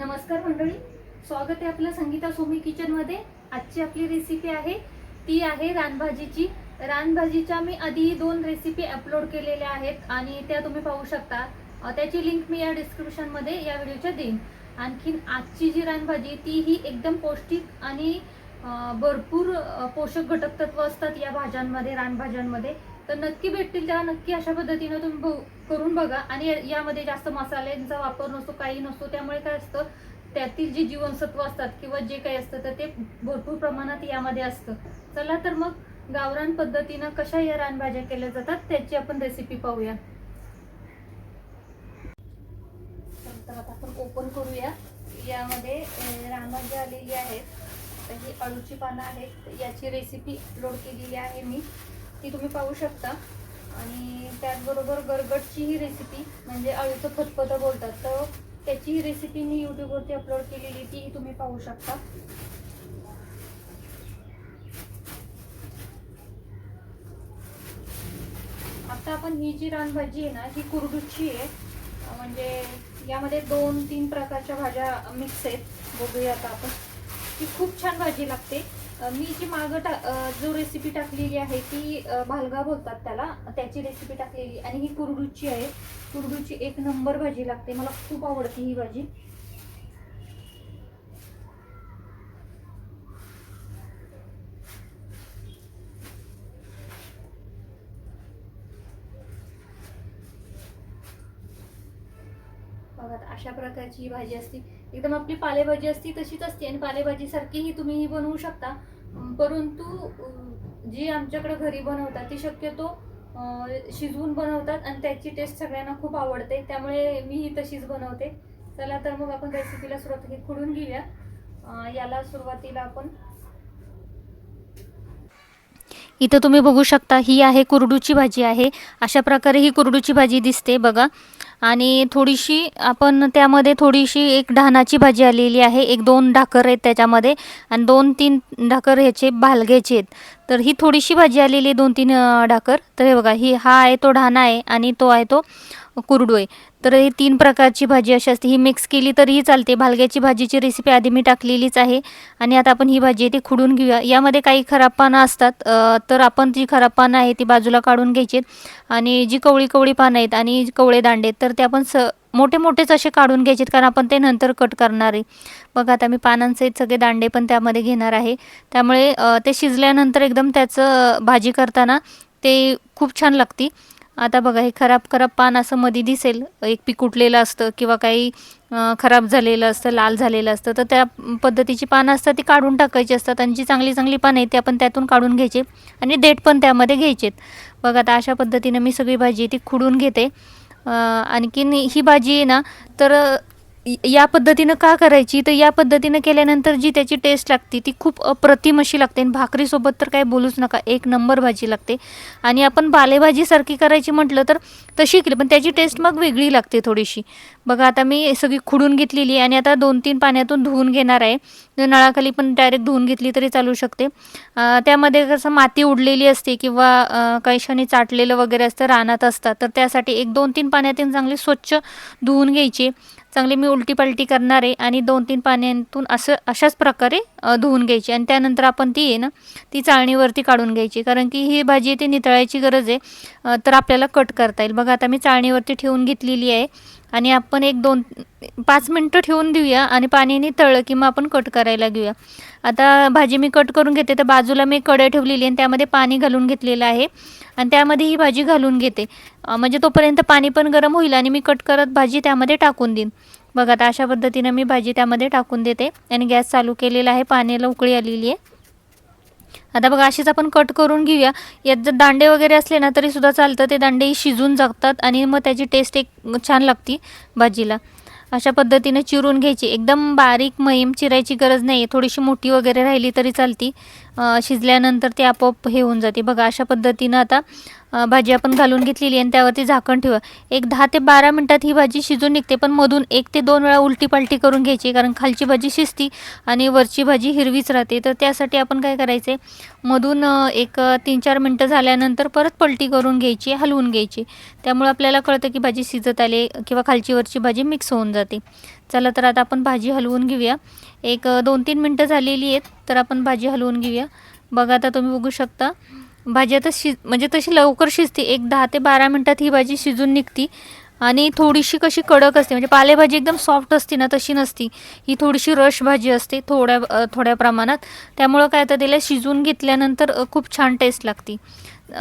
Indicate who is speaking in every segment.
Speaker 1: नमस्कार मंडळी. स्वागत आहे आपलं संगीता सोमी किचनमध्ये आजची आपली रेसिपी आहे. ती आहे रानभाजीची. रानभाजीच्या मी आधी दोन रेसिपी अपलोड केलेल्या आहेत आणि त्या तुम्ही पाहू शकता. त्याची लिंक मी या डिस्क्रिप्शनमध्ये या व्हिडिओच्या देईन. आणखीन आजची जी रानभाजी ती ही एकदम पौष्टिक आणि भरपूर पोषक घटक तत्व असतात या भाज्यांमध्ये रानभाज्यांमध्ये. तर नक्की भेटतील त्या नक्की अशा पद्धतीनं तुम्ही करून बघा. आणि यामध्ये जास्त मसाल्यांचा वापर नसतो काही नसतो. त्यामुळे काय असतं त्यातील जे जीवनसत्व असतात किंवा जे काही असतं तर ते भरपूर प्रमाणात यामध्ये असतं. चला तर मग गावरान पद्धतीनं कशा या रानभाज्या केल्या जातात त्याची आपण रेसिपी पाहूया. तर आता आपण ओपन करूया. यामध्ये रानभाज्या आलेली आहेत. तर ही अळूची पानं आहेत याची रेसिपी अपलोड केलेली आहे मी. ती तुम्ही पाहू शकता. आणि त्याचबरोबर गरगटची ही रेसिपी म्हणजे अळूचं फतफतं बोलतात. तर त्याची ही रेसिपी मी यूट्यूबवरती अपलोड केलेली तीही तुम्ही पाहू शकता. आता आपण ही जी रानभाजी आहे ना ही कुरडूची आहे. म्हणजे यामध्ये दोन तीन प्रकारच्या भाज्या मिक्स आहेत. बघूया आता आपण. ती खूप छान भाजी लागते. मी जी मागं टा जो रेसिपी टाकलेली आहे ती भालगा बोलतात त्याला. त्याची रेसिपी टाकलेली. आणि ही कुरडूची आहे. कुरडूची एक नंबर भाजी लागते. मला खूप आवडते ही भाजी. बघा अशा प्रकारची ही भाजी असते. एकदम आपली पालेभाजी असती तशीच असते आणि पालेभाजीसारखीही तुम्ही ही बनवू शकता. परंतु जी आमच्याकडे घरी बनवतात ती शक्यतो शिजवून बनवतात आणि त्याची टेस्ट सगळ्यांना खूप आवडते. त्यामुळे मी ही तशीच बनवते. चला तर मग आपण रेसिपीला सुरुवात हे खुडून घेऊया. याला सुरुवातीला आपण
Speaker 2: इथं तुम्ही बघू शकता ही आहे कुरडूची भाजी आहे. अशा प्रकारे ही कुरडूची भाजी दिसते बघा. आणि थोडीशी आपण त्यामध्ये थोडीशी एक ढानाची भाजी आलेली आहे. एक दोन ढाकर आहेत त्याच्यामध्ये आणि दोन तीन ढाकर ह्याचे भालग्याचे आहेत. तर ही थोडीशी भाजी आलेली आहे दोन तीन ढाकर. तर हे बघा ही हा आहे तो ढाना आहे आणि तो आहे तो कुरडू आहे तर ही तीन प्रकारची भाजी अशी असते. ही मिक्स केली तरीही चालते. भालग्याची भाजीची रेसिपी आधी मी टाकलेलीच आहे. आणि आता आपण ही भाजी आहे ती खुडून घेऊया. यामध्ये काही खराब पानं असतात तर आपण जी खराब पानं आहे ती बाजूला काढून घ्यायची आहेत. आणि जी कवळी कवळी पानं आहेत आणि कवळे दांडे आहेत तर ते आपण स मोठे मोठेच असे काढून घ्यायचे कारण आपण ते नंतर कट करणार आहे. बघा आता मी पानांसहित सगळे दांडे पण त्यामध्ये घेणार आहे. त्यामुळे ते शिजल्यानंतर एकदम त्याचं भाजी करताना ते खूप छान लागती. आता बघा हे खराब खराब पान असं मध्ये दिसेल. एक पिकुटलेलं असतं किंवा काही खराब झालेलं असतं लाल झालेलं असतं तर त्या पद्धतीची पानं असतात ती काढून टाकायची असतात आणि जी चांगली चांगली पानं आहेत ते आपण त्यातून काढून घ्यायचे आणि देठ पण त्यामध्ये घ्यायचेत. बघा आता अशा पद्धतीनं मी सगळी भाजी ती खुडून घेते. आणखीन ही भाजी आहे ना तर या पद्धतीनं का करायची? तर या पद्धतीनं केल्यानंतर जी त्याची टेस्ट लागते ती खूप अप्रतिम अशी लागते. आणि भाकरीसोबत तर काय बोलूच नका एक नंबर भाजी लागते. आणि आपण बालेभाजीसारखी करायची म्हटलं तर तशी केली पण त्याची टेस्ट मग वेगळी लागते थोडीशी. बघा आता मी सगळी खुडून घेतलेली आहे आणि आता दोन तीन पाण्यातून धुवून घेणार आहे. नळाखाली पण डायरेक्ट धुवून घेतली तरी चालू शकते. त्यामध्ये कसं माती उडलेली असते किंवा कैशाने काही क्षणी चाटलेलं वगैरे असतं रानात असतात तर त्यासाठी एक दोन तीन पाण्यातून चांगली स्वच्छ धुवून घ्यायची. चांगली मी उलटी पलटी करणार आहे आणि दोन तीन पाण्यातून असं अशाच प्रकारे धुवून घ्यायची. आणि त्यानंतर आपण ती आहे ना ती चाळणीवरती काढून घ्यायची. कारण की ही भाजी आहे ती नितळायची गरज आहे तर आपल्याला कट करता येईल. बघा आता मी चाळणीवरती ठेवून घेतलेली आहे. आणि आपण एक दोन पाच मिनटं ठेवून देऊया आणि पाणीने नितळलं की मग आपण कट करायला घेऊया. आता भाजी मी कट करून घेते तर बाजूला मी कढई ठेवलेली आणि त्यामध्ये पाणी घालून घेतलेलं आहे. आणि त्यामध्ये ही भाजी घालून घेते. म्हणजे तोपर्यंत पाणी पण गरम होईल आणि मी कट करत भाजी त्यामध्ये टाकून देईन. बघा आता अशा पद्धतीनं मी भाजी त्यामध्ये टाकून देते. आणि गॅस चालू केलेला आहे पाण्याला उकळी आलेली आहे. आता बघा अशीच आपण कट करून घेऊया. यात जर दांडे वगैरे असले ना तरी सुद्धा चालतं. ते दांडेही शिजून जगतात आणि मग त्याची टेस्ट एक छान लागती भाजीला. अशा पद्धतीने चिरून घ्यायची. एकदम बारीक महीम चिरायची गरज नाही थोडीशी मोठी वगैरे राहिली तरी चालती. शिजल्यानंतर ते आपोआप हे होऊन जाते. बघा अशा पद्धतीनं आता भाजी आपण घालून घेतलेली आहे आणि त्यावरती झाकण ठेवा. एक दहा ते बारा मिनटात ही भाजी शिजून निघते पण मधून एक ते दोन वेळा उलटी पालटी करून घ्यायची कारण खालची भाजी शिजती आणि वरची भाजी हिरवीच राहते. तर त्यासाठी आपण काय करायचे मधून एक तीन चार मिनटं झाल्यानंतर परत पलटी करून घ्यायची हलवून घ्यायची त्यामुळे आपल्याला कळतं की भाजी शिजत आली किंवा खालची वरची भाजी मिक्स होऊन जाते. चला तर आता आपण भाजी हलवून घेऊया. एक दोन तीन मिनटं झालेली आहेत. तर आपण भाजी हलवून घेऊया. बघा आता तुम्ही बघू शकता. भाजी आता शिज म्हणजे तशी लवकर शिजते. एक दहा ते बारा मिनटात ही भाजी शिजून निघती. आणि थोडीशी कशी कडक असते म्हणजे पालेभाजी एकदम सॉफ्ट असते ना तशी नसती. ही थोडीशी रश भाजी असते थोड्या थोड्या प्रमाणात. त्यामुळं काय तर तिला शिजून घेतल्यानंतर खूप छान टेस्ट लागते.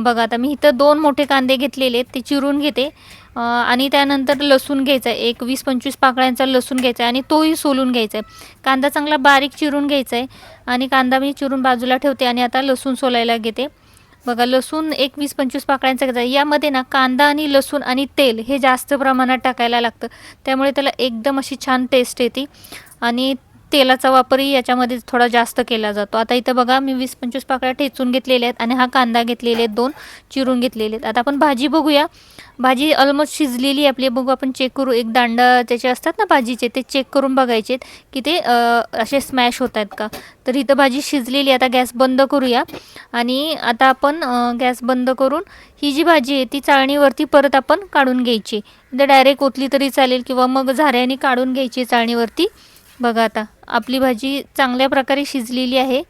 Speaker 2: बघा आता मी इथं दोन मोठे कांदे घेतलेले आहेत. ते चिरून घेते. आणि त्यानंतर लसूण घ्यायचा आहे एक वीस पंचवीस पाकळ्यांचा लसूण घ्यायचा आहे आणि तोही सोलून घ्यायचा आहे कांदा चांगला बारीक चिरून घ्यायचा आहे आणि कांदा मी चिरून बाजूला ठेवते आणि आता लसूण सोलायला घेते. बघा लसूण एक वीस पंचवीस पाकळ्यांचा घ्यायचा. यामध्ये ना कांदा आणि लसूण आणि तेल हे जास्त प्रमाणात टाकायला लागतं. त्यामुळे त्याला एकदम अशी छान टेस्ट येते. आणि तेलाचा वापरही याच्यामध्ये थोडा जास्त केला जातो. आता इथं बघा मी वीस पंचवीस पाकळ्या ठेचून घेतलेल्या आहेत आणि हा कांदा घेतलेले आहेत दोन चिरून घेतलेले आहेत. आता आपण भाजी बघूया. भाजी ऑलमोस्ट शिजलेली आहे आपली. बघू आपण चेक करू. एक दांडा त्याचे असतात ना भाजीचे ते चेक करून बघायचे की ते असे स्मॅश होत आहेत का? तर इथं भाजी शिजलेली आहे. आता गॅस बंद करूया. आणि आता आपण गॅस बंद करून ही जी भाजी आहे ती चाळणीवरती परत आपण काढून घ्यायची. इथं डायरेक्ट ओतली तरी चालेल किंवा मग झाऱ्याने काढून घ्यायची चाळणीवरती. बघा आता. आपली भाजी चांगल्या प्रकारे शिजलेली आहे.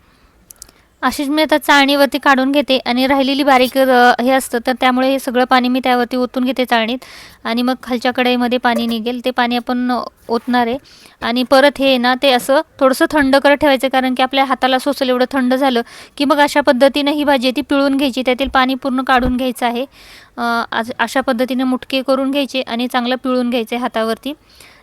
Speaker 2: अशीच मी आता चाळणीवरती काढून घेते आणि राहिलेली बारीक हे असतं तर त्यामुळे हे सगळं पाणी मी त्यावरती ओतून घेते चाळणीत. आणि मग खालच्या कढईमध्ये पाणी निघेल. ते पाणी आपण ओतणार आहे. आणि परत हे ना ते असं थोडंसं थंड करत ठेवायचं कारण की आपल्या हाताला सोसल एवढं थंड झालं की मग अशा पद्धतीनं ही भाजी आहे ती पिळून घ्यायची. त्यातील पाणी पूर्ण काढून घ्यायचं आहे. आज- अशा पद्धतीने मुटके करून घ्यायचे आणि चांगलं पिळून घ्यायचे हातावरती.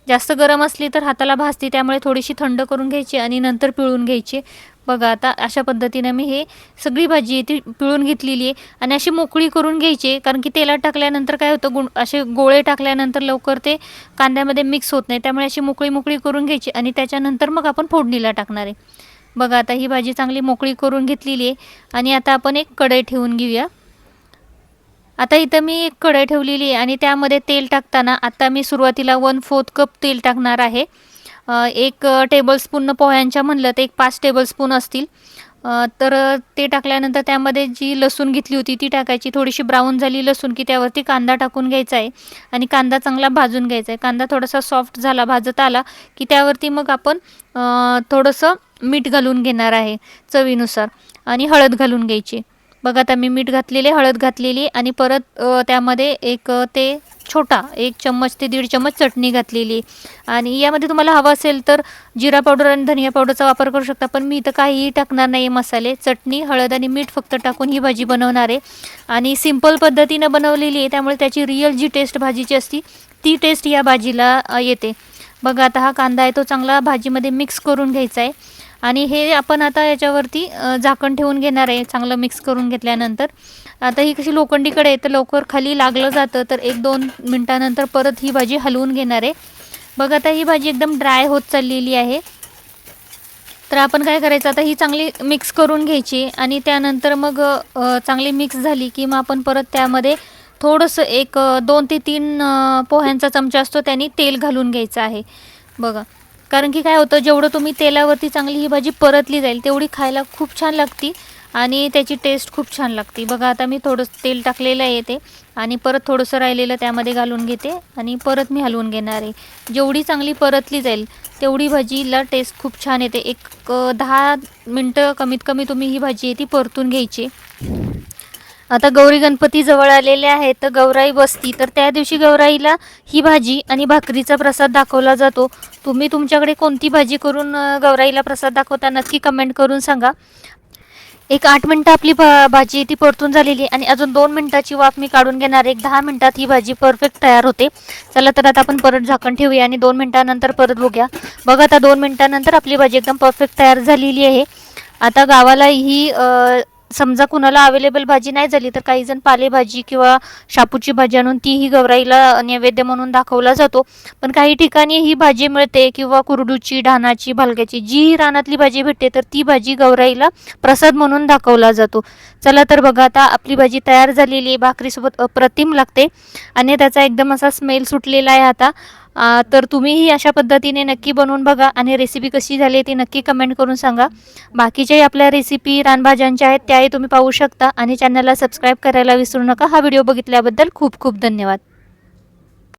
Speaker 2: जास्त गरम असली तर हाताला भाजते त्यामुळे थोडीशी थंड करून घ्यायची आणि नंतर पिळून घ्यायची. बघा आता अशा पद्धतीनं मी हे सगळी भाजी आहे ती पिळून घेतलेली आहे आणि अशी मोकळी करून घ्यायची कारण की तेलात टाकल्यानंतर काय होतं गुण असे गोळे टाकल्यानंतर लवकर ते कांद्यामध्ये मिक्स होत नाही त्यामुळे अशी मोकळी मोकळी करून घ्यायची आणि त्याच्यानंतर मग आपण फोडणीला टाकणार आहे. बघा आता ही भाजी चांगली मोकळी करून घेतलेली आहे आणि आता आपण एक कढई ठेवून घेऊया. आता इथं मी एक कढई ठेवलेली आहे आणि त्यामध्ये तेल टाकताना आता मी सुरुवातीला वन फोर्थ कप तेल टाकणार आहे. एक टेबलस्पून पोह्यांच्या म्हणलं तर एक पाच टेबलस्पून असतील. तर ते टाकल्यानंतर त्यामध्ये जी लसूण घेतली होती ती टाकायची. थोडीशी ब्राऊन झाली लसूण की त्यावरती कांदा टाकून घ्यायचा आहे आणि कांदा चांगला भाजून घ्यायचा आहे. कांदा थोडासा सॉफ्ट झाला भाजत आला की त्यावरती मग आपण थोडंसं मीठ घालून घेणार आहे चवीनुसार आणि हळद घालून घ्यायची. बघा आता मी मीठ घातलेले हळद घातलेली आणि परत त्यामध्ये एक ते छोटा एक चम्मच ते दीड चम्मच चटणी घातलेली आणि यामध्ये तुम्हाला हवं असेल तर जिरा पावडर आणि धनिया पावडरचा वापर करू शकता पण मी इथं काहीही टाकणार नाही मसाले. चटणी हळद आणि मीठ फक्त टाकून ही भाजी बनवणार आहे. आणि सिंपल पद्धतीनं बनवलेली आहे त्यामुळे त्याची रिअल जी टेस्ट भाजीची असती ती टेस्ट या भाजीला येते. बघा आता हा कांदा आहे तो चांगला भाजीमध्ये मिक्स करून घ्यायचा आहे. आणि हे आपण आता याच्यावरती झाकण ठेवून घेणार आहे. चांगलं मिक्स करून घेतल्यानंतर. आता ही कशी लोखंडीकडे आहे तर लवकर खाली लागलं जातं तर एक दोन मिनटानंतर परत ही भाजी हलवून घेणार आहे. बघ आता ही भाजी एकदम ड्राय होत चाललेली आहे. तर आपण काय करायचं आता ही चांगली मिक्स करून घ्यायची आणि त्यानंतर मग चांगली मिक्स झाली की मग आपण परत त्यामध्ये थोडंसं एक दोन ते तीन पोह्यांचा चमचा असतो त्याने तेल घालून घ्यायचं आहे. बघा. कारण की काय होतं जेवढं तुम्ही तेलावरती चांगली ही भाजी परतली जाईल तेवढी खायला खूप छान लागती आणि त्याची टेस्ट खूप छान लागते. बघा आता मी थोडं तेल टाकलेलं आहे ते आणि परत थोडंसं राहिलेलं त्यामध्ये घालून घेते आणि परत मी हलवून घेणार आहे. जेवढी चांगली परतली जाईल तेवढी भाजीला टेस्ट खूप छान येते. एक दहा मिनटं कमीत कमी तुम्ही ही भाजी आहे ती परतून घ्यायची. आता गौरी गणपती जवळ आलेले आहेत तर गौराई बसती. तर त्या दिवशी गौराईला ही भाजी आणि भाकरीचा प्रसाद दाखवला जातो. तुम्ही तुमच्याकडे कोणती भाजी करून गौराईला प्रसाद दाखवता नक्की कमेंट करून सांगा. एक आठ मिनटं आपली भा भाजी ती परतून झालेली आणि अजून दोन मिनटाची वाफ मी काढून घेणार. एक दहा मिनटात ही भाजी परफेक्ट तयार होते. चला तर आता आपण परत झाकण ठेवूया आणि दोन मिनटानंतर परत बघूया. बघा आता दोन मिनटानंतर आपली भाजी एकदम परफेक्ट तयार झालेली आहे. आता गावाला ही समजा कुणाला अवेलेबल भाजी नाही झाली तर काही जण पालेभाजी किंवा शापूची भाजी आणून तीही गौराईला नैवेद्य म्हणून दाखवला जातो. पण काही ठिकाणी ही भाजी मिळते किंवा कुरडूची ढानाची भालक्याची जी रानातली भाजी भेटते तर ती भाजी गौराईला प्रसाद म्हणून दाखवला जातो. चला तर बघा आता आपली भाजी तयार झालेली आहे. भाकरीसोबत अप्रतिम लागते. आणि त्याचा एकदम असा स्मेल सुटलेला आहे आता. तर तुम्हीही अशा पद्धतीने नक्की बनवून बघा आणि रेसिपी कशी झाली ती नक्की कमेंट करून सांगा. बाकीच्याही आपल्या रेसिपी रानभाज्यांच्या आहेत त्याही तुम्ही पाहू शकता आणि चॅनलला सबस्क्राईब करायला विसरू नका. हा व्हिडिओ बघितल्याबद्दल खूप खूप धन्यवाद.